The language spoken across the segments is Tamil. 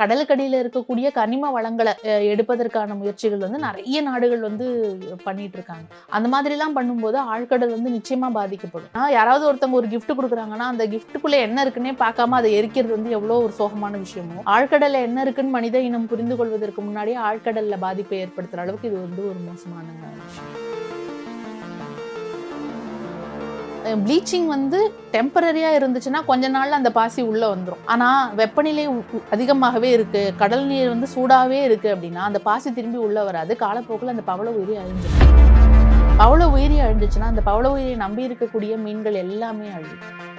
கடலுக்கடியில் இருக்கக்கூடிய கனிம வளங்களை எடுப்பதற்கான முயற்சிகள் வந்து நிறைய நாடுகள் வந்து பண்ணிட்டு இருக்காங்க. அந்த மாதிரிலாம் பண்ணும்போது ஆழ்கடல் வந்து நிச்சயமா பாதிக்கப்படும். யாராவது ஒருத்தவங்க ஒரு gift கொடுக்குறாங்கன்னா அந்த கிஃப்ட்டுக்குள்ள என்ன இருக்குன்னே பார்க்காம அதை எரிக்கிறது வந்து எவ்வளோ ஒரு சோகமான விஷயமோ. ஆழ்கடல்ல என்ன இருக்குன்னு மனித இனம் புரிந்து கொள்வதற்கு முன்னாடியே ஆழ்கடல்ல பாதிப்பை ஏற்படுத்துற அளவுக்கு இது வந்து ஒரு மோசமான விஷயம். ப்ளீச்சிங் வந்து டெம்பரரியாக இருந்துச்சுன்னா கொஞ்ச நாளில் அந்த பாசி உள்ளே வந்துடும் ஆனால் வெப்பநிலை உ- அதிகமாகவே இருக்குது கடல் நீர் வந்து சூடாகவே இருக்குது அப்படின்னா அந்த பாசி திரும்பி உள்ளே வராது. காலப்போக்கில் அந்த பவள உயிரி அழிஞ்சிடும் பவள உயிரி அழிஞ்சிச்சுன்னா அந்த பவள உயிரியை நம்பி இருக்கக்கூடிய மீன்கள் எல்லாமே அழியும்.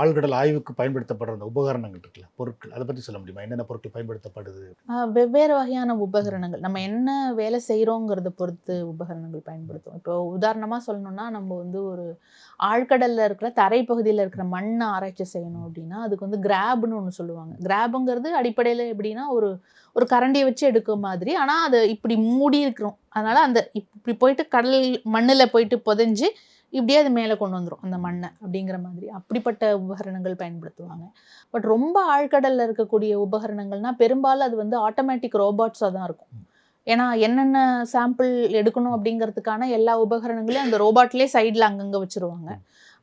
ஆழ்கடல் ஆய்வுக்கு பயன்படுத்தப்படுற அந்த உபகரணங்கள் இருக்குல்ல பொருட்கள் அதை பற்றி சொல்ல முடியுமா? என்னென்ன பொருட்கள் பயன்படுத்தப்படுது? வெவ்வேறு வகையான உபகரணங்கள். நம்ம என்ன வேலை செய்கிறோங்கிறத பொறுத்து உபகரணங்கள் பயன்படுத்துவோம். இப்போ உதாரணமாக சொல்லணும்னா நம்ம வந்து ஒரு ஆழ்கடலில் இருக்கிற தரைப்பகுதியில் இருக்கிற மண்ணை ஆராய்ச்சி செய்யணும் அப்படின்னா அதுக்கு வந்து கிராப்னு ஒன்று சொல்லுவாங்க. கிராபுங்கிறது அடிப்படையில் எப்படின்னா ஒரு ஒரு கரண்டியை வச்சு எடுக்க மாதிரி. ஆனால் அதை இப்படி மூடி இருக்கிறோம் அதனால் அந்த இப்படி போயிட்டு கடல் மண்ணில் போயிட்டு புதைஞ்சு இப்படியே அது மேலே கொண்டு வந்துடும் அந்த மண்ணை அப்படிங்கிற மாதிரி. அப்படிப்பட்ட உபகரணங்கள் பயன்படுத்துவாங்க. பட் ரொம்ப ஆழ்கடலில் இருக்கக்கூடிய உபகரணங்கள்னா பெரும்பாலும் அது வந்து ஆட்டோமேட்டிக் ரோபாட்ஸாக தான் இருக்கும். ஏன்னா என்னென்ன சாம்பிள் எடுக்கணும் அப்படிங்கிறதுக்கான எல்லா உபகரணங்களையும் அந்த ரோபாட்லேயே சைடில் அங்கங்கே வச்சுருவாங்க.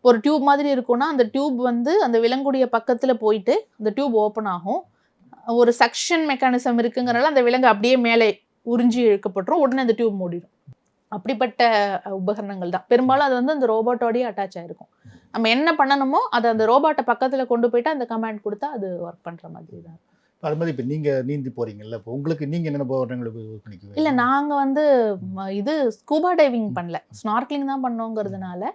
ஒரு டியூப் மாதிரி இருக்கும்னா அந்த டியூப் வந்து அந்த விலங்குடைய பக்கத்தில் போயிட்டு அந்த டியூப் ஓப்பன் ஆகும். ஒரு சக்ஷன் மெக்கானிசம் இருக்குங்கிறனால அந்த விலங்கு அப்படியே மேலே உறிஞ்சி இழுக்கப்பட்டுரும். உடனே அந்த டியூப் மூடிடும் அப்படிப்பட்ட உபகரணங்கள் தான். பெரும்பாலும் அது வந்து அந்த ரோபோட்டோடயே அட்டாச் ஆயிருக்கும். நம்ம என்ன பண்ணணுமோ அதை அந்த ரோபோட்டை பக்கத்தில் கொண்டு போயிட்டு அந்த கமாண்ட் கொடுத்தா அது ஒர்க் பண்ணுற மாதிரி தான். அது மாதிரி இப்போ நீங்கள் நீந்தி போறீங்கல்ல இப்போ உங்களுக்கு நீங்கள் என்னென்ன உபகரணங்கள் யூஸ் பண்ணிக்குவீங்க இல்லை நாங்கள் வந்து இது ஸ்கூபா டைவிங் பண்ணல. ஸ்னார்க்லிங் தான் பண்ணோங்கிறதுனால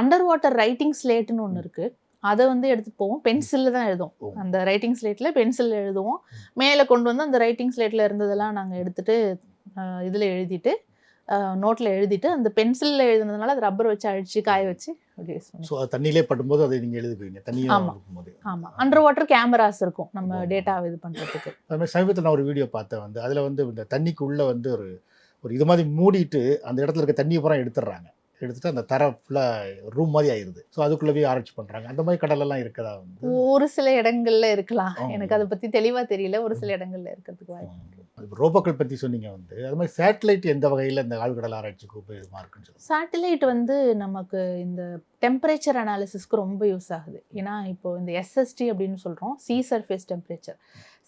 அண்டர் வாட்டர் ரைட்டிங் ஸ்லேட்டுன்னு ஒன்று இருக்குது அதை வந்து எடுத்துட்டு போவோம். பென்சிலில் தான். எழுதுவோம். அந்த ரைட்டிங் ஸ்லேட்டில் பென்சில் எழுதுவோம். மேலே கொண்டு வந்து அந்த ரைட்டிங் ஸ்லேட்டில் இருந்ததெல்லாம் நாங்கள் எடுத்துட்டு இதில் எழுதிட்டு நோட்டில் எழுதிட்டு அந்த பென்சிலில் எழுதுனதுனால அது ரப்பர் வச்சு அழிச்சு காய வச்சு அப்படி யூஸ் பண்ணுவோம் ஸோ தண்ணியிலே படும்போது அதை நீங்கள் எழுதுக்குவீங்க தண்ணியாக ஆமா. இருக்கும்போது ஆமாம் அண்டர் வாட்டர் கேமராஸ் இருக்கும். நம்ம. டேட்டா இது பண்ணுறதுக்கு அது மாதிரி சமீபத்தில் நான் ஒரு வீடியோ பார்த்தேன் வந்து. அதில் வந்து இந்த தண்ணிக்கு உள்ளே வந்து ஒரு ஒரு இது மாதிரி மூடிட்டு அந்த இடத்துல இருக்க தண்ணியை பூரா எடுத்துடுறாங்க. எடுத்துட்டு அந்த தர ஃபுல்லாக ரூம் மாதிரி ஆயிருது. ஸோ அதுக்குள்ளே போய் ஆராய்ச்சி பண்ணுறாங்க அந்த மாதிரி கடலெல்லாம் இருக்கதா வந்து? ஒரு சில இடங்கள்ல இருக்கலாம். எனக்கு அதை பற்றி தெளிவாக தெரியல. ஒரு சில இடங்கள்ல இருக்கிறதுக்கு வாய்ப்பு ரோபோக்கள் பற்றி சொன்னீங்க வந்து. அது மாதிரி சேட்டலைட் எந்த வகையில் இந்த ஆழ்கடல் ஆராய்ச்சிக்கு உபயோகமாக இருக்குன்னு சேட்டலைட் வந்து நமக்கு இந்த டெம்பரேச்சர் அனாலிசிஸ்க்கு ரொம்ப யூஸ் ஆகுது. ஏன்னா இப்போ இந்த எஸ்எஸ்டி அப்படின்னு சொல்கிறோம் sea surface temperature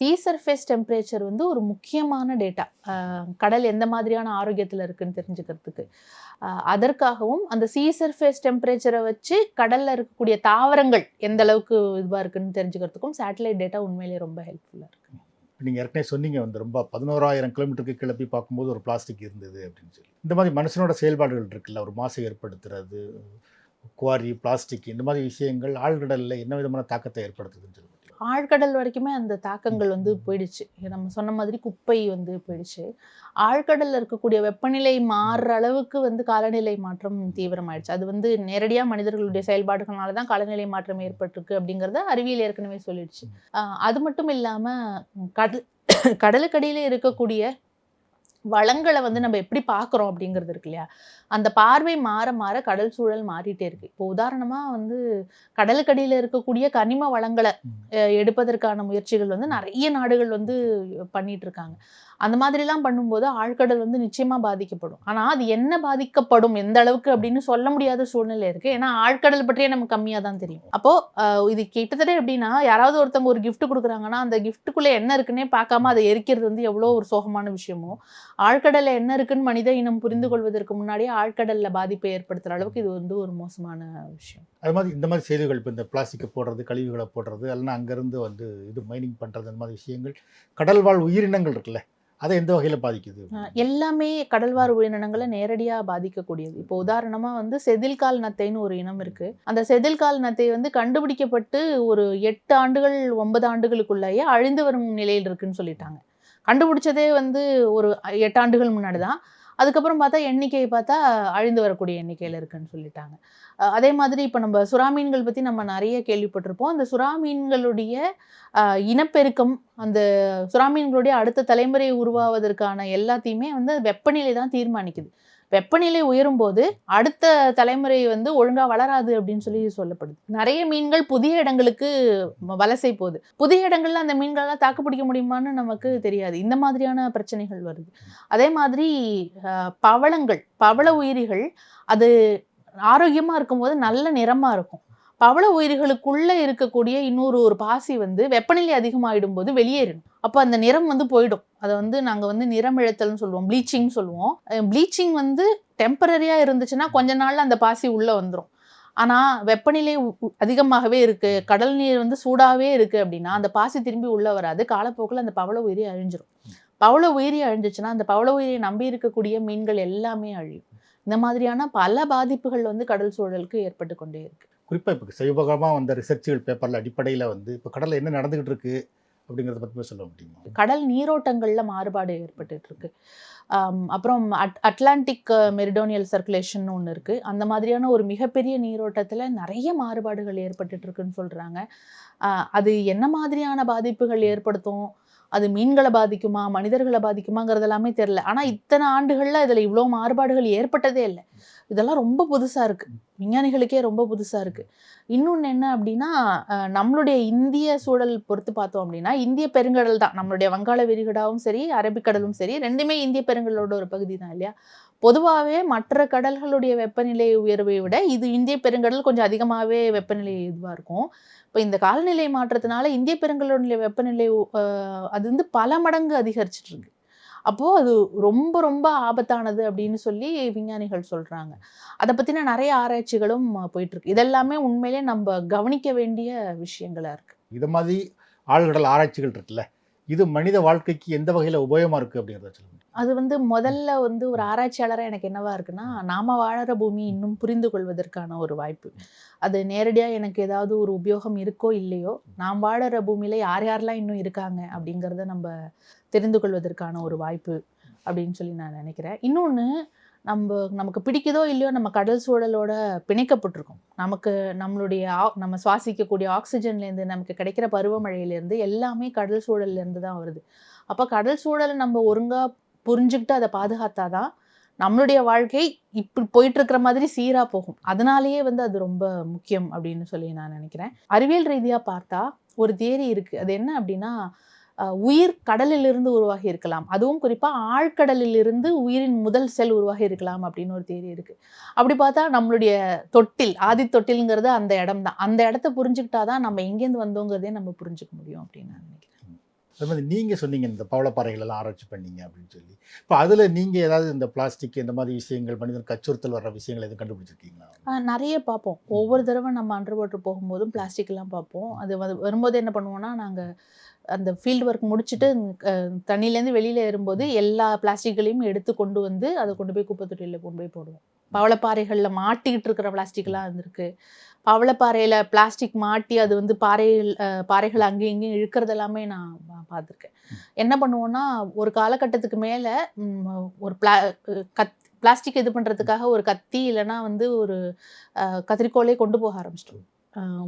sea surface temperature வந்து ஒரு முக்கியமான டேட்டா கடல் எந்த மாதிரியான ஆரோக்கியத்தில் இருக்குன்னு தெரிஞ்சுக்கிறதுக்கு. அதற்காகவும் அந்த சி சர்ஃபேஸ் டெம்பரேச்சரை வச்சு கடலில் இருக்கக்கூடிய தாவரங்கள் எந்த அளவுக்கு இதுவாக இருக்குன்னு தெரிஞ்சுக்கிறதுக்கும் சேட்டலைட் டேட்டா உண்மையிலேயே ரொம்ப ஹெல்ப்ஃபுல்லாக இருக்குது நீங்கள் ஏற்கனவே சொன்னீங்க வந்து ரொம்ப பதினோராயிரம் கிலோமீட்டருக்கு கிளப்பி பார்க்கும்போது ஒரு பிளாஸ்டிக் இருந்தது அப்படின்னு சொல்லி. இந்த மாதிரி மனுஷனோட செயல்பாடுகள் இருக்குல்ல ஒரு மாசை ஏற்படுத்துறது குவாரி பிளாஸ்டிக் இந்த மாதிரி விஷயங்கள் ஆழ்கடலில் என்ன விதமான தாக்கத்தை ஏற்படுத்துதுன்னு சொல்லி ஆழ்கடல் வரைக்குமே அந்த தாக்கங்கள் வந்து போயிடுச்சு. நம்ம சொன்ன மாதிரி குப்பை வந்து போயிடுச்சு. ஆழ்கடல்ல இருக்கக்கூடிய வெப்பநிலை மாறுற அளவுக்கு வந்து காலநிலை மாற்றம் தீவிரமாயிடுச்சு. அது வந்து நேரடியாக மனிதர்களுடைய செயல்பாடுகளால தான் காலநிலை மாற்றம் ஏற்பட்டிருக்கு அப்படிங்கிறத அறிவியல் ஏற்கனவே சொல்லிடுச்சு. அது மட்டும் இல்லாம கடல் கடலுக்கடியில இருக்கக்கூடிய வளங்களை வந்து நம்ம எப்படி பார்க்குறோம் அப்படிங்கிறது இருக்கு இல்லையா? அந்த பார்வை மாற மாற கடல் சூழல் மாறிட்டே இருக்கு. இப்போ உதாரணமா வந்து கடலுக்கடியில இருக்கக்கூடிய கனிம வளங்களை எடுப்பதற்கான முயற்சிகள் வந்து நிறைய நாடுகள் வந்து பண்ணிட்டு இருக்காங்க. அந்த மாதிரிலாம் பண்ணும்போது ஆழ்கடல் வந்து நிச்சயமா பாதிக்கப்படும். ஆனா அது என்ன பாதிக்கப்படும் எந்த அளவுக்கு அப்படின்னு சொல்ல முடியாத சூழ்நிலை இருக்கு. ஏன்னா ஆழ்கடல் பற்றியே நமக்கு கம்மியா தான் தெரியும். அப்போ அஹ் இது கிட்டத்தட்ட எப்படின்னா யாராவது ஒருத்தவங்க ஒரு gift கொடுக்குறாங்கன்னா அந்த கிஃப்ட்டுக்குள்ள என்ன இருக்குன்னே பார்க்காம அதை எரிக்கிறது வந்து எவ்வளோ ஒரு சோகமான விஷயமோ ஆழ்கடல்ல என்ன இருக்குன்னு மனித இனம் புரிந்து கொள்வதற்கு முன்னாடியே ஆழ்கடல்ல பாதிப்பை ஏற்படுத்துற அளவுக்கு இது வந்து ஒரு மோசமான விஷயம். அது மாதிரி இந்த மாதிரி செய்திகள் இப்போ இந்த பிளாஸ்டிக்கை போடுறது கழிவுகளை போடுறது இல்லைன்னா அங்கேருந்து வந்து இது மைனிங் பண்ணுறது அந்த மாதிரி விஷயங்கள். கடல் வாழ் உயிரினங்கள் இருக்குல்ல அதை எந்த வகையில் பாதிக்குது? எல்லாமே கடல்வாழ் உயிரினங்களை நேரடியா பாதிக்கக்கூடியது. இப்போ உதாரணமா வந்து செதில்கால் நத்தைன்னு ஒரு இனம் இருக்கு. அந்த செதில்கால் நத்தை வந்து கண்டுபிடிக்கப்பட்டு ஒரு எட்டு ஆண்டுகள் ஒன்பது ஆண்டுகளுக்குள்ளேயே அழிந்து வரும் நிலையில் இருக்குன்னு சொல்லிட்டாங்க. கண்டுபிடிச்சதே வந்து ஒரு எட்டு ஆண்டுகள் முன்னாடி தான் அதுக்கப்புறம் பார்த்தா எண்ணிக்கையை பார்த்தா அழிந்து வரக்கூடிய எண்ணிக்கையில் இருக்குன்னு சொல்லிட்டாங்க. அதே மாதிரி இப்போ நம்ம சுறா மீன்கள் பற்றி நம்ம நிறைய கேள்விப்பட்டிருப்போம். அந்த சுறா மீன்களுடைய இனப்பெருக்கம் அந்த சுறா மீன்களுடைய அடுத்த தலைமுறை உருவாவதற்கான எல்லாத்தையுமே வந்து வெப்பநிலை தான் தீர்மானிக்குது. வெப்பநிலை உயரும் போது அடுத்த தலைமுறை வந்து ஒழுங்கா வளராது அப்படின்னு சொல்லி சொல்லப்படுது. நிறைய மீன்கள் புதிய இடங்களுக்கு வலசை போகுது. புதிய இடங்கள்ல அந்த மீன்கள்லாம் தாக்கு பிடிக்க முடியுமான்னு நமக்கு தெரியாது. இந்த மாதிரியான பிரச்சனைகள் வருது. அதே மாதிரி பவளங்கள் பவள உயிரிகள் அது ஆரோக்கியமா இருக்கும்போது நல்ல நிறமா இருக்கும். பவள உயிர்களுக்குள்ளே இருக்கக்கூடிய இன்னொரு ஒரு பாசி வந்து வெப்பநிலை அதிகமாகிடும் போது வெளியேறிடும் அப்போ அந்த நிறம் வந்து போயிடும். அதை வந்து நாங்கள் வந்து நிறம் இழத்தல்னு சொல்லுவோம். ப்ளீச்சிங் சொல்லுவோம். ப்ளீச்சிங் வந்து டெம்பரரியாக இருந்துச்சுன்னா கொஞ்ச நாளில் அந்த பாசி உள்ளே வந்துடும் ஆனால் வெப்பநிலை உ- அதிகமாகவே இருக்குது கடல் நீர் வந்து சூடாகவே இருக்குது அப்படின்னா அந்த பாசி திரும்பி உள்ளே வராது. காலப்போக்கில் அந்த பவள உயிரி அழிஞ்சிரும். பவள உயிரி அழிஞ்சிச்சுன்னா அந்த பவள உயிரியை நம்பி இருக்கக்கூடிய மீன்கள் எல்லாமே அழியும். இந்த மாதிரியான பல பாதிப்புகள் வந்து கடல் சூழலுக்கு ஏற்பட்டு கொண்டே இருக்குது குறிப்பாக இப்போ சமீபகமாக வந்த ரிசர்ச்சுகள் பேப்பரில் அடிப்படையில் வந்து இப்போ கடலில் என்ன நடந்துகிட்டு இருக்கு அப்படிங்கிறத பற்றி சொல்ல முடியுமா? கடல் நீரோட்டங்கள்ல மாறுபாடு ஏற்பட்டுட்டு இருக்கு. அப்புறம் அட் அட்லாண்டிக் மெரிடோனியல் சர்க்குலேஷன் ஒன்று இருக்கு. அந்த மாதிரியான ஒரு மிகப்பெரிய நீரோட்டத்துல நிறைய மாறுபாடுகள் ஏற்பட்டுட்டு இருக்குன்னு சொல்றாங்க. ஆஹ், அது என்ன மாதிரியான பாதிப்புகள் ஏற்படுத்தும்? அது மீன்களை பாதிக்குமா? மனிதர்களை பாதிக்குமாங்கிறது எல்லாமே தெரியல. ஆனா இத்தனை ஆண்டுகள்ல இதுல இவ்வளோ மாறுபாடுகள் ஏற்பட்டதே இல்லை. இதெல்லாம் ரொம்ப புதுசா இருக்கு. விஞ்ஞானிகளுக்கே ரொம்ப புதுசா இருக்கு. இன்னொன்று என்ன அப்படின்னா நம்மளுடைய இந்திய சூழல் பொறுத்து பார்த்தோம் அப்படின்னா இந்திய பெருங்கடல் தான். நம்மளுடைய வங்காள விரிகுடாவும் சரி அரபிக்கடலும் சரி ரெண்டுமே இந்திய பெருங்கடலோட ஒரு பகுதி தான் இல்லையா? பொதுவாகவே மற்ற கடல்களுடைய வெப்பநிலை உயர்வை விட இது இந்திய பெருங்கடல் கொஞ்சம் அதிகமாகவே வெப்பநிலை இதுவாக இருக்கும். இப்போ இந்த காலநிலை மாற்றத்தினால இந்திய பெருங்கடலுடைய வெப்பநிலை அது வந்து பல மடங்கு அதிகரிச்சிட்டு இருக்கு. அப்போது அது ரொம்ப ரொம்ப ஆபத்தானது அப்படின்னு சொல்லி விஞ்ஞானிகள் சொல்கிறாங்க அதை பற்றின நிறைய ஆராய்ச்சிகளும் போயிட்டு இருக்கு இதெல்லாமே உண்மையிலே நம்ம கவனிக்க வேண்டிய விஷயங்களா இருக்கு. இது மாதிரி ஆழ்கடல் ஆராய்ச்சிகள் இருக்குல்ல. இது மனித வாழ்க்கைக்கு எந்த வகையில் உபயோகமாக இருக்குது அப்படிங்கிறத சொல்ல முடியும்? அது வந்து முதல்ல வந்து ஒரு ஆராய்ச்சியாளராக எனக்கு என்னவா இருக்குன்னா நாம வாழற பூமி இன்னும் புரிந்து கொள்வதற்கான ஒரு வாய்ப்பு. அது நேரடியாக எனக்கு ஏதாவது ஒரு உபயோகம் இருக்கோ இல்லையோ நாம் வாழற பூமியில யார் யாரெல்லாம் இன்னும் இருக்காங்க அப்படிங்கிறத நம்ம தெரிந்து கொள்வதற்கான ஒரு வாய்ப்பு அப்படின்னு சொல்லி நான் நினைக்கிறேன். இன்னொன்று நம்ம நமக்கு பிடிக்குதோ இல்லையோ நம்ம கடல் சூழலோட பிணைக்கப்பட்டிருக்கோம். நமக்கு நம்மளுடைய ஆ- நம்ம சுவாசிக்கக்கூடிய ஆக்சிஜன்லேருந்து நமக்கு கிடைக்கிற பருவமழையிலேருந்து எல்லாமே கடல் சூழல்லேருந்து தான் வருது. அப்போ கடல் சூழலை நம்ம ஒழுங்காக புரிஞ்சுக்கிட்டு அதை பாதுகாத்தாதான் நம்மளுடைய வாழ்க்கை இப்படி போயிட்டு இருக்கிற மாதிரி சீராக போகும். அதனாலேயே வந்து அது ரொம்ப முக்கியம் அப்படின்னு சொல்லி நான் நினைக்கிறேன். அறிவியல் ரீதியாக பார்த்தா ஒரு தேரி இருக்குது அது என்ன அப்படின்னா உயிர் கடலிலிருந்து உருவாகி இருக்கலாம். அதுவும் குறிப்பா ஆழ்கடலிலிருந்து உயிரின் முதல் செல் உருவாகி இருக்கலாம் அப்படின்னு ஒரு தேரி இருக்கு. அப்படி பார்த்தா நம்மளுடைய தொட்டில் ஆதி தொட்டில்ங்கிறது அந்த இடம் தான் அந்த இடத்த புரிஞ்சுக்கிட்டாதான் நம்ம எங்கேருந்து வந்தோங்கிறதே நம்ம புரிஞ்சுக்க முடியும் அப்படின்னு நான் நினைக்கிறேன். அது மாதிரி நீங்கள் சொன்னீங்க இந்த பவளப்பாறைகள் எல்லாம் ஆராய்ச்சி பண்ணீங்க அப்படின்னு சொல்லி. இப்போ அதில் நீங்கள் ஏதாவது இந்த பிளாஸ்டிக் இந்த மாதிரி விஷயங்கள் மனிதனுக்கு அச்சுறுத்தல் வர்ற விஷயங்கள் எதுவும் கண்டுபிடிச்சிருக்கீங்களா? நிறைய பார்ப்போம். ஒவ்வொரு தடவை நம்ம அண்டர் வாட்டர் போகும்போதும் பிளாஸ்டிக் எல்லாம் பார்ப்போம் அது வரும்போது என்ன பண்ணுவோம்னா நாங்கள் அந்த ஃபீல்டு ஒர்க் முடிச்சுட்டு தண்ணியிலேருந்து வெளியில் ஏறும்போது எல்லா பிளாஸ்டிக்களையும் எடுத்து கொண்டு வந்து அதை கொண்டு போய் குப்பை தொட்டியில் கொண்டு போய் போடுவோம். பவளப்பாறைகளில் மாட்டிக்கிட்டு இருக்கிற பிளாஸ்டிக்லாம் இருந்திருக்கு. பவளப்பாறையில் பிளாஸ்டிக் மாட்டி அது வந்து பாறைகள் அஹ், பாறைகள் அங்கேயும் இங்கேயும் இழுக்கிறது எல்லாமே நான் பார்த்திருக்கேன். என்ன பண்ணுவோம்னா ஒரு காலகட்டத்துக்கு மேலே ஒரு பிளா கத் பிளாஸ்டிக் இது பண்ணுறதுக்காக ஒரு கத்தி இல்லைன்னா வந்து ஒரு கத்திரிக்கோலே கொண்டு போக ஆரம்பிச்சிட்டோம்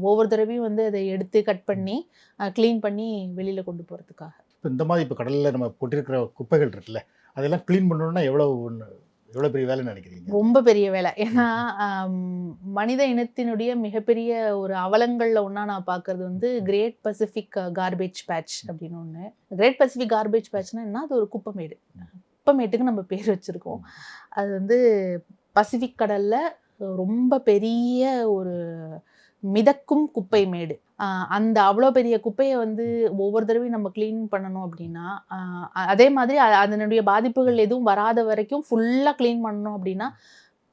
ஒவ்வொரு தடவையும் வந்து அதை எடுத்து கட் பண்ணி க்ளீன் பண்ணி வெளியில் கொண்டு போகிறதுக்காக இப்போ இந்த மாதிரி இப்போ கடலில் நம்ம போட்டிருக்கிற குப்பைகள் இருக்குல்ல அதெல்லாம் க்ளீன் பண்ணணும்னா எவ்வளோ ஒன்று எவ்வளோ பெரிய வேலைன்னு நினைக்கிறீங்க? ரொம்ப பெரிய வேலை. ஏன்னா மனித இனத்தினுடைய மிகப்பெரிய ஒரு அவலங்கள்ல ஒன்றா நான் பார்க்கறது வந்து கிரேட் பசிபிக் கார்பேஜ் பேட்ச் அப்படின்னு ஒன்று கிரேட் பசிபிக் கார்பேஜ் பேட்ச்னா என்ன? அது ஒரு குப்பமேடு. குப்பமேட்டுக்கு நம்ம பேர் வச்சுருக்கோம். அது வந்து பசிபிக் கடல்ல ரொம்ப பெரிய ஒரு மிதக்கும் குப்பை மேடு. அந்த அவ்வளோ பெரிய குப்பையை வந்து ஒவ்வொரு தடவையும் நம்ம க்ளீன் பண்ணணும் அப்படின்னா அதே மாதிரி அதனுடைய பாதிப்புகள் எதுவும் வராத வரைக்கும் ஃபுல்லாக க்ளீன் பண்ணணும் அப்படின்னா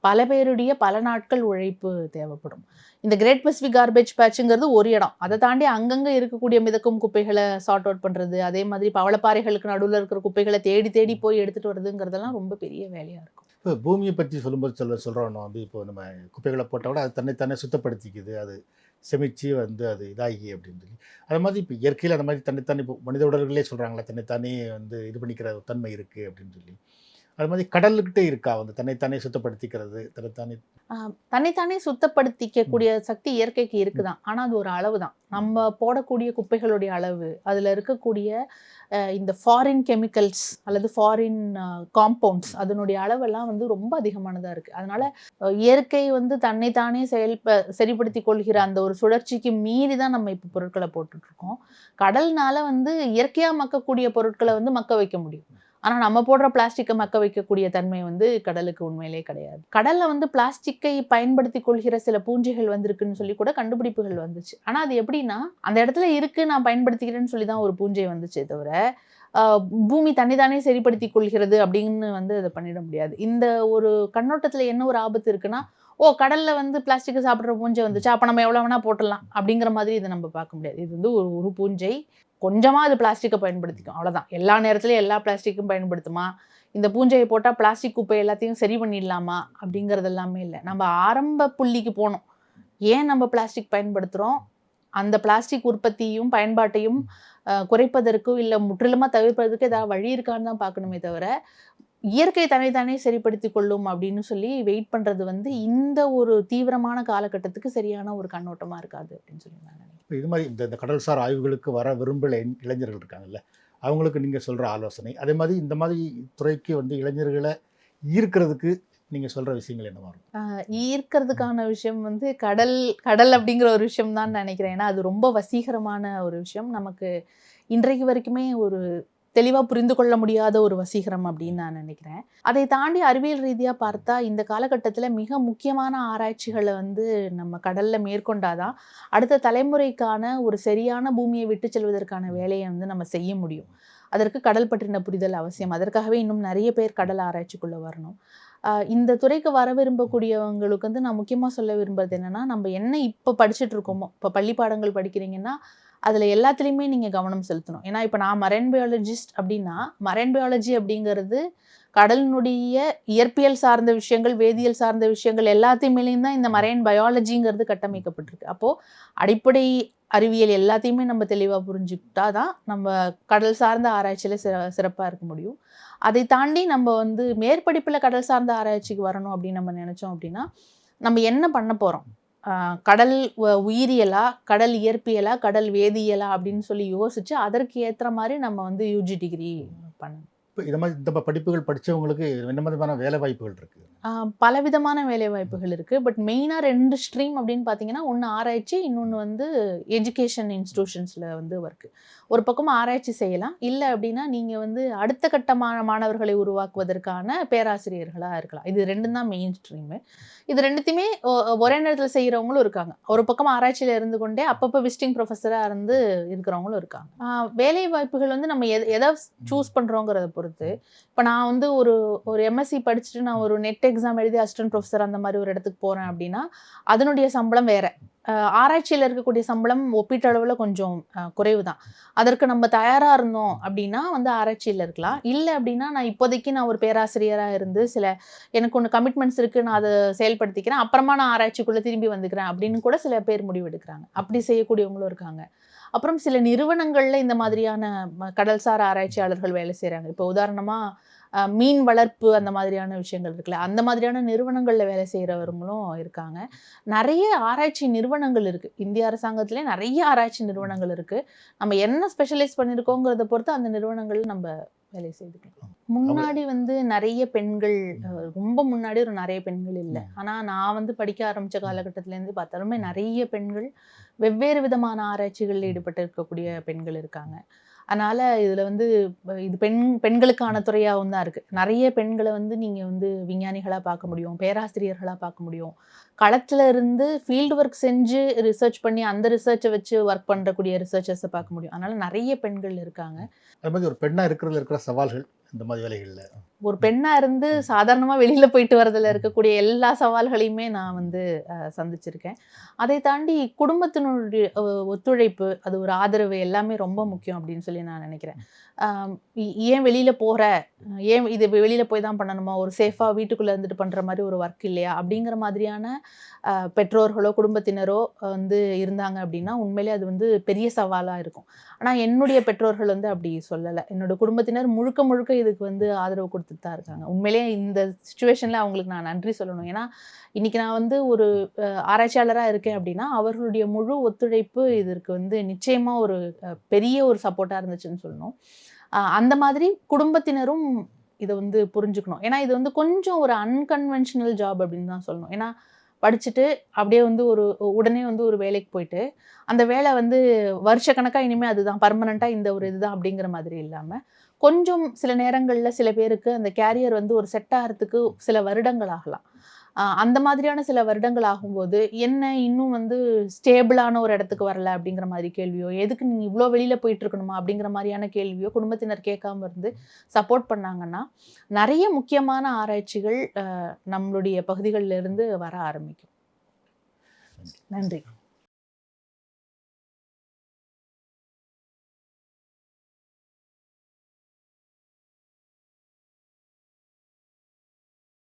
பல பேருடைய பல நாட்கள் உழைப்பு தேவைப்படும். இந்த கிரேட் பசிபிக் கார்பேஜ் பேட்சுங்கிறது ஒரு இடம். அதை தாண்டி அங்கங்கே இருக்கக்கூடிய மிதக்கும் குப்பைகளை சார்ட் அவுட் பண்ணுறது அதே மாதிரி பவளப்பாறைகளுக்கு நடுவில் இருக்கிற குப்பைகளை தேடி தேடி போய் எடுத்துகிட்டு வருதுங்கிறதெல்லாம் ரொம்ப பெரிய வேலையாக இருக்கும். இப்போ பூமியை பற்றி சொல்லும்போது சொல்ல சொல்கிறோம் வந்து இப்போ நம்ம குப்பைகளை போட்டால் கூட அது தன்னைத்தானே சுத்தப்படுத்திக்குது. அது செமிச்சு வந்து அது இதாகி அப்படின்னு சொல்லி. அது மாதிரி இப்போ இயற்கையில் அந்த மாதிரி தன்னைத்தானே இப்போ மனித உடல்களே சொல்கிறாங்களா தன்னைத்தானே வந்து இது பண்ணிக்கிற தன்மை இருக்குது அப்படின்னு சொல்லி. அது மாதிரி கடல்கிட்டே இருக்கா வந்து? தன்னைத்தானே சுத்தப்படுத்திக்கிறது தன்னைத்தானே தன்னைத்தானே சுத்தப்படுத்திக்கக்கூடிய சக்தி இயற்கைக்கு இருக்குதான். ஆனா அது ஒரு அளவு தான் நம்ம போடக்கூடிய குப்பைகளுடைய அளவு அதுல இருக்கக்கூடிய இந்த ஃபாரின் கெமிக்கல்ஸ் அல்லது ஃபாரின் காம்பவுண்ட்ஸ் அதனுடைய அளவெல்லாம் வந்து ரொம்ப அதிகமானதா இருக்கு. அதனால இயற்கை வந்து தன்னைத்தானே செயல்ப சரிப்படுத்தி கொள்கிற அந்த ஒரு சுழற்சிக்கு மீறி தான் நம்ம இப்போ பொருட்களை போட்டுட்டு இருக்கோம். கடல்னால வந்து இயற்கையா மக்கக்கூடிய பொருட்களை வந்து மக்க வைக்க முடியும். ஆனால் நம்ம போடுற பிளாஸ்டிக்கை மக்க வைக்கக்கூடிய தன்மை வந்து கடலுக்கு உண்மையிலே கிடையாது. கடலில் வந்து பிளாஸ்டிக்கை பயன்படுத்தி கொள்கிற சில பூஞ்சைகள் வந்திருக்குன்னு சொல்லி கூட கண்டுபிடிப்புகள் வந்துச்சு. ஆனால் அது எப்படின்னா அந்த இடத்துல இருக்கு நான் பயன்படுத்திக்கிறேன்னு சொல்லி தான் ஒரு பூஞ்சை வந்துச்சே தவிர பூமி தன்னை தானே சரிப்படுத்தி கொள்கிறது அப்படின்னு வந்து அதை பண்ணிட முடியாது. இந்த ஒரு கண்ணோட்டத்தில் என்ன ஒரு ஆபத்து இருக்குன்னா ஓ கடலில் வந்து பிளாஸ்டிக்கை சாப்பிட்ற பூஞ்சை வந்துச்சு அப்போ நம்ம எவ்வளோ வேணால் போட்டுடலாம் அப்படிங்கிற மாதிரி இதை நம்ம பார்க்க முடியாது. இது வந்து ஒரு ஒரு பூஞ்சை. கொஞ்சமாக அது பிளாஸ்டிக்கை பயன்படுத்திக்கும். அவ்வளோதான் எல்லா நேரத்துலையும் எல்லா பிளாஸ்டிக்கும் பயன்படுத்துமா? இந்த பூஞ்சையை போட்டால் பிளாஸ்டிக் குப்பை எல்லாத்தையும் சரி பண்ணிடலாமா? அப்படிங்கிறது எல்லாமே இல்லை. நம்ம ஆரம்ப புள்ளிக்கு போனோம். ஏன் நம்ம பிளாஸ்டிக் பயன்படுத்துகிறோம் அந்த பிளாஸ்டிக் உற்பத்தியும் பயன்பாட்டையும் அஹ், குறைப்பதற்கு இல்லை முற்றிலுமாக தவிர்ப்பதற்கு ஏதாவது வழி இருக்கான்னு தான் பார்க்கணுமே தவிர இயற்கை தன்னைத்தானே சரிப்படுத்தி கொள்ளும் அப்படின்னு சொல்லி வெயிட் பண்ணுறது வந்து இந்த ஒரு தீவிரமான காலகட்டத்துக்கு சரியான ஒரு கண்ணோட்டமாக இருக்காது அப்படின்னு சொல்லி நான் நினைக்கிறேன். இது மாதிரி இந்த இந்த கடல்சார் ஆய்வுகளுக்கு வர விரும்பல இளை- இளைஞர்கள் இருக்காங்கல்ல அவங்களுக்கு நீங்கள் சொல்கிற ஆலோசனை அதே மாதிரி இந்த மாதிரி துறைக்கு வந்து இளைஞர்களை ஈர்க்கிறதுக்கு நீங்கள் சொல்கிற விஷயங்கள் என்னவா இருக்கும்? ஈர்க்கிறதுக்கான விஷயம் வந்து கடல் கடல் அப்படிங்கிற ஒரு விஷயம் தான் நினைக்கிறேன். ஏன்னா அது ரொம்ப வசீகரமான ஒரு விஷயம். நமக்கு இன்றைக்கு வரைக்குமே ஒரு தெளிவாக புரிந்து கொள்ள முடியாத ஒரு வசீகரம் அப்படின்னு நான் நினைக்கிறேன். அதை தாண்டி அறிவியல் ரீதியாக பார்த்தா இந்த காலகட்டத்தில் மிக முக்கியமான ஆராய்ச்சிகளை வந்து நம்ம கடலில் மேற்கொண்டாதான் அடுத்த தலைமுறைக்கான ஒரு சரியான பூமியை விட்டு செல்வதற்கான வேலையை வந்து நம்ம செய்ய முடியும். அதற்கு கடல் பற்றின புரிதல் அவசியம். அதற்காகவே இன்னும் நிறைய பேர் கடல் ஆராய்ச்சிக்குள்ளே வரணும். இந்த துறைக்கு வர விரும்பக்கூடியவங்களுக்கு வந்து நான் முக்கியமாக சொல்ல விரும்புறது என்னன்னா நம்ம என்ன இப்போ படிச்சுட்டு இருக்கோமோ இப்போ பள்ளி பாடங்கள் படிக்கிறீங்கன்னா அதில் எல்லாத்துலேயுமே நீங்கள் கவனம் செலுத்தணும். ஏன்னா இப்போ நான் மரைன் பயாலஜிஸ்ட் அப்படின்னா மரைன் பயாலஜி அப்படிங்கிறது கடலினுடைய இயற்பியல் சார்ந்த விஷயங்கள் வேதியியல் சார்ந்த விஷயங்கள் எல்லாத்தையுமேலேயும் தான் இந்த மரைன் பயாலஜிங்கிறது கட்டமைக்கப்பட்டிருக்கு. அப்போது அடிப்படை அறிவியல் எல்லாத்தையுமே நம்ம தெளிவாக புரிஞ்சுக்கிட்டா தான் நம்ம கடல் சார்ந்த ஆராய்ச்சியில் சிற சிறப்பாக இருக்க முடியும். அதை தாண்டி நம்ம வந்து மேற்படிப்பில் கடல் சார்ந்த ஆராய்ச்சிக்கு வரணும் அப்படின்னு நம்ம நினச்சோம் அப்படின்னா நம்ம என்ன பண்ண போகிறோம் கடல் உயிரியலா கடல் இயற்பியலா கடல் வேதியியலா அப்படின்னு சொல்லி யோசித்து அதற்கு ஏற்ற மாதிரி நம்ம வந்து யூஜி டிகிரி பண்ணணும். இப்போ இது மாதிரி இந்த படிப்புகள் படித்தவங்களுக்கு என்ன மாதிரியான வேலை வாய்ப்புகள் இருக்குது பல பலவிதமான வேலை வாய்ப்புகள் இருக்குது பட் மெயினாக ரெண்டு ஸ்ட்ரீம் அப்படின்னு பார்த்தீங்கன்னா ஒன்று ஆராய்ச்சி இன்னொன்று வந்து எஜுகேஷன் இன்ஸ்டிடியூஷன்ஸில் வந்து ஒர்க்கு ஒரு பக்கம் ஆராய்ச்சி செய்யலாம். இல்லை அப்படின்னா நீங்கள் வந்து அடுத்த கட்டமான மாணவர்களை உருவாக்குவதற்கான பேராசிரியர்களாக இருக்கலாம். இது ரெண்டும் தான் மெயின் ஸ்ட்ரீமு இது ரெண்டுத்தையுமே ஒ- ஒரே நேரத்தில் செய்கிறவங்களும் இருக்காங்க. ஒரு பக்கம் ஆராய்ச்சியில் இருந்து கொண்டே அப்பப்போ விசிட்டிங் ப்ரொஃபஸராக இருந்து இருக்கிறவங்களும் இருக்காங்க. வேலை வாய்ப்புகள் வந்து நம்ம எதை எதை சூஸ் பண்ணுறோங்கிறத பொறுத்து. இப்போ நான் வந்து ஒரு ஒரு எம்எஸ்சி படிச்சுட்டு நான் ஒரு நெட் எக்ஸாம் எழுதி அசிஸ்டன்ட் ப்ரொஃபஸர் அந்த மாதிரி ஒரு இடத்துக்கு போகிறேன் அப்படின்னா அதனுடைய சம்பளம் வேற. ஆராய்ச்சியில் இருக்கக்கூடிய சம்பளம் ஒப்பீட்டளவில் கொஞ்சம் குறைவு தான் அதற்கு நம்ம தயாராக இருந்தோம் அப்படின்னா வந்து ஆராய்ச்சியில் இருக்கலாம். இல்லை அப்படின்னா நான் இப்போதைக்கு நான் ஒரு பேராசிரியராக இருந்து சில எனக்கு ஒன்று கமிட்மெண்ட்ஸ் இருக்குது நான் அதை செயல்படுத்திக்கிறேன். அப்புறமா நான் ஆராய்ச்சிக்குள்ளே திரும்பி வந்துக்கிறேன் அப்படின்னு கூட சில பேர் முடிவெடுக்கிறாங்க. அப்படி செய்யக்கூடியவங்களும் இருக்காங்க. அப்புறம் சில நிறுவனங்களில் இந்த மாதிரியான ம- கடல்சார் ஆராய்ச்சியாளர்கள் வேலை செய்கிறாங்க இப்போ உதாரணமாக மீன் வளர்ப்பு அந்த மாதிரியான விஷயங்கள் இருக்குல்ல அந்த மாதிரியான நிறுவனங்களில் வேலை செய்கிறவர்களும் இருக்காங்க. நிறைய ஆராய்ச்சி நிறுவனங்கள் இருக்குது இந்திய அரசாங்கத்திலே நிறைய ஆராய்ச்சி நிறுவனங்கள் இருக்குது நம்ம என்ன ஸ்பெஷலைஸ் பண்ணியிருக்கோங்கிறத பொறுத்து அந்த நிறுவனங்கள் நம்ம வேலை செய்துக்கலாம் முன்னாடி வந்து நிறைய பெண்கள் ரொம்ப முன்னாடி ஒரு நிறைய பெண்கள் இல்லை. ஆனால் நான் வந்து படிக்க ஆரம்பித்த காலகட்டத்திலேருந்து பார்த்தாலுமே நிறைய பெண்கள் வெவ்வேறு விதமான ஆராய்ச்சிகளில் ஈடுபட்டு இருக்கக்கூடிய பெண்கள் இருக்காங்க. அதனால் இதில் வந்து இது பெண் பெண்களுக்கான துறையாகவும் தான் இருக்குது நிறைய பெண்களை வந்து நீங்கள் வந்து விஞ்ஞானிகளாக பார்க்க முடியும் பேராசிரியர்களாக பார்க்க முடியும். களத்தில் இருந்து ஃபீல்டு ஒர்க் செஞ்சு ரிசர்ச் பண்ணி அந்த ரிசர்ச்சை வச்சு ஒர்க் பண்ணுறக்கூடிய ரிசர்ச்சர்ஸை பார்க்க முடியும். அதனால் நிறைய பெண்கள் இருக்காங்க. அது மாதிரி ஒரு பெண்ணாக இருக்கிறதுல இருக்கிற சவால்கள் இந்த மாதிரி வேலைகளில். ஒரு பெண்ணா இருந்து சாதாரணமா வெளியில போயிட்டு வரதுல இருக்கக்கூடிய எல்லா சவால்களையுமே நான் வந்து அஹ், சந்திச்சிருக்கேன். அதை தாண்டி குடும்பத்தினுடைய ஒத்துழைப்பு அது ஒரு ஆதரவு எல்லாமே ரொம்ப முக்கியம் அப்படின்னு சொல்லி நான் நினைக்கிறேன். ஏன் வெளியில் போகிற ஏன் இது வெளியில் போய் தான் பண்ணணுமா? ஒரு சேஃபாக வீட்டுக்குள்ளே இருந்துட்டு பண்ணுற மாதிரி ஒரு ஒர்க் இல்லையா? அப்படிங்கிற மாதிரியான பெற்றோர்களோ குடும்பத்தினரோ வந்து இருந்தாங்க அப்படின்னா உண்மையிலே அது வந்து பெரிய சவாலாக இருக்கும். ஆனால் என்னுடைய பெற்றோர்கள் வந்து அப்படி சொல்லலை. என்னோடய குடும்பத்தினர் முழுக்க முழுக்க இதுக்கு வந்து ஆதரவு கொடுத்துட்டு தான் இருக்காங்க. உண்மையிலேயே இந்த சுச்சுவேஷனில் அவங்களுக்கு நான் நன்றி சொல்லணும். ஏன்னா இன்றைக்கி நான் வந்து ஒரு ஆராய்ச்சியாளராக இருக்கேன் அப்படின்னா அவர்களுடைய முழு ஒத்துழைப்பு இதற்கு வந்து நிச்சயமாக ஒரு பெரிய ஒரு சப்போர்ட்டாக இருந்துச்சுன்னு சொல்லணும். அந்த மாதிரி குடும்பத்தினரும் இதை வந்து புரிஞ்சுக்கணும். ஏன்னா இது வந்து கொஞ்சம் ஒரு அன்கன்வென்ஷனல் ஜாப் அப்படின்னு தான் சொல்லணும். ஏன்னா படிச்சுட்டு அப்படியே வந்து ஒரு உடனே வந்து ஒரு வேலைக்கு போயிட்டு அந்த வேலை வந்து வருஷக்கணக்காக இனிமேல் அதுதான் பர்மனெண்ட்டாக இந்த ஒரு இதுதான் அப்படிங்கிற மாதிரி இல்லாமல் கொஞ்சம் சில நேரங்களில் சில பேருக்கு அந்த கேரியர் வந்து ஒரு செட் ஆகிறதுக்கு சில வருடங்கள் ஆகலாம். அந்த மாதிரியான சில வருடங்கள் ஆகும்போது என்ன இன்னும் வந்து ஸ்டேபிளான ஒரு இடத்துக்கு வரல அப்படிங்கிற மாதிரி கேள்வியோ எதுக்கு நீங்கள் இவ்வளோ வெளியில் போயிட்டு இருக்கணுமா அப்படிங்கிற மாதிரியான கேள்வியோ குடும்பத்தினர் கேட்காம இருந்து சப்போர்ட் பண்ணாங்கன்னா நிறைய முக்கியமான ஆராய்ச்சிகள் நம்மளுடைய பகுதிகளில் இருந்து வர ஆரம்பிக்கும். நன்றி.